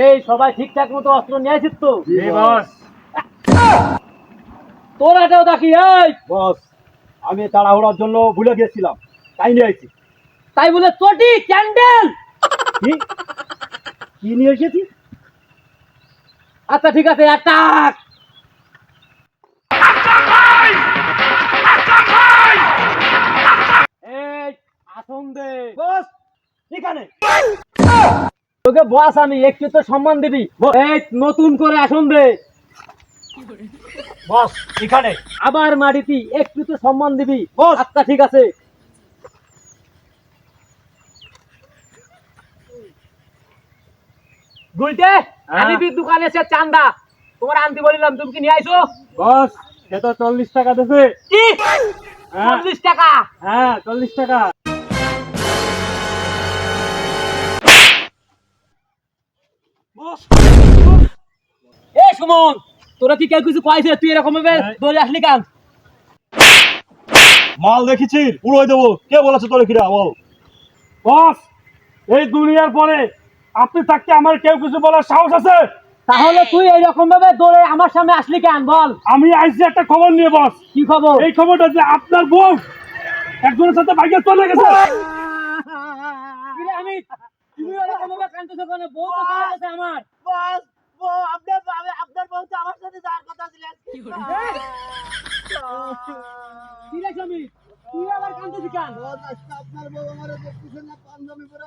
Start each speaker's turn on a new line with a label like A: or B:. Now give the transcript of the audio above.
A: এই সবাই ঠিকঠাক মতো অস্ত্র নিয়ে আসিস তো? তোর এটাও দেখি এই।
B: বস আমি তাড়াহুড়ার জন্য ভুলে গেছিলাম। তাই নিয়ে আইছি।
A: তাই বলে চটি ক্যান্ডেল
B: কি? কি নিয়ে এসেছি
A: আচ্ছা ঠিক আছে অ্যাটাক এই আসন দে।
B: বস। এখানে।
A: তোকে বস আমি একটু তো সম্মান দিবি। এই নতুন করে আসন দে।
B: বস এখানে।
A: আবার মাটিতি একটু তো সম্মান দিবি। আচ্ছা ঠিক আছে। গুলটে
B: হ্যাঁ?
A: দোকানে সে চান্দা। তোমার আনতে বলিলাম তুমি কি নিয়ে আইছো?
B: বস সে তো চল্লিশ টাকা দেবে।
A: কি?
B: হ্যাঁ।
A: চল্লিশ টাকা?
B: হ্যাঁ চল্লিশ টাকা।
A: এ সুমন তোরা কি কেউ কিছু কয়েছে তুই এরকম ভাবে
B: হ্যাঁ।
A: দৌড়ে আসলি কেন?
B: মাল দেখেছি পুরোই দেবো। কে বলেছে তোর কিরা বল। বস এই দুনিয়ার পরে আপনি থাকতে আমার কেউ কিছু বলার সাহস আছে?
A: তাহলে তুই এইরকম ভাবে দৌড়ে আমার সামনে আসলি কেন? বল।
B: আমি আইসি একটা খবর নিয়ে বস।
A: কি খবর?
B: এই খবরটা যে আপনার বউ একজনের সাথে বাইকে চলে গেছে।
A: আমি তুমি আমার ভাবে কাঁদতেছো কেন? বউ তো চলে গেছে আমার।
C: বস বউ আপনার আমি আপনার বউ তো আমার সাথে যাওয়ার কথা ছিল।
A: কি রে স্বামী তুই আবার কাঁদতেছিস কেন?
C: আপনার বউ আমার দেখতেছেন না পাঞ্জাবি পরে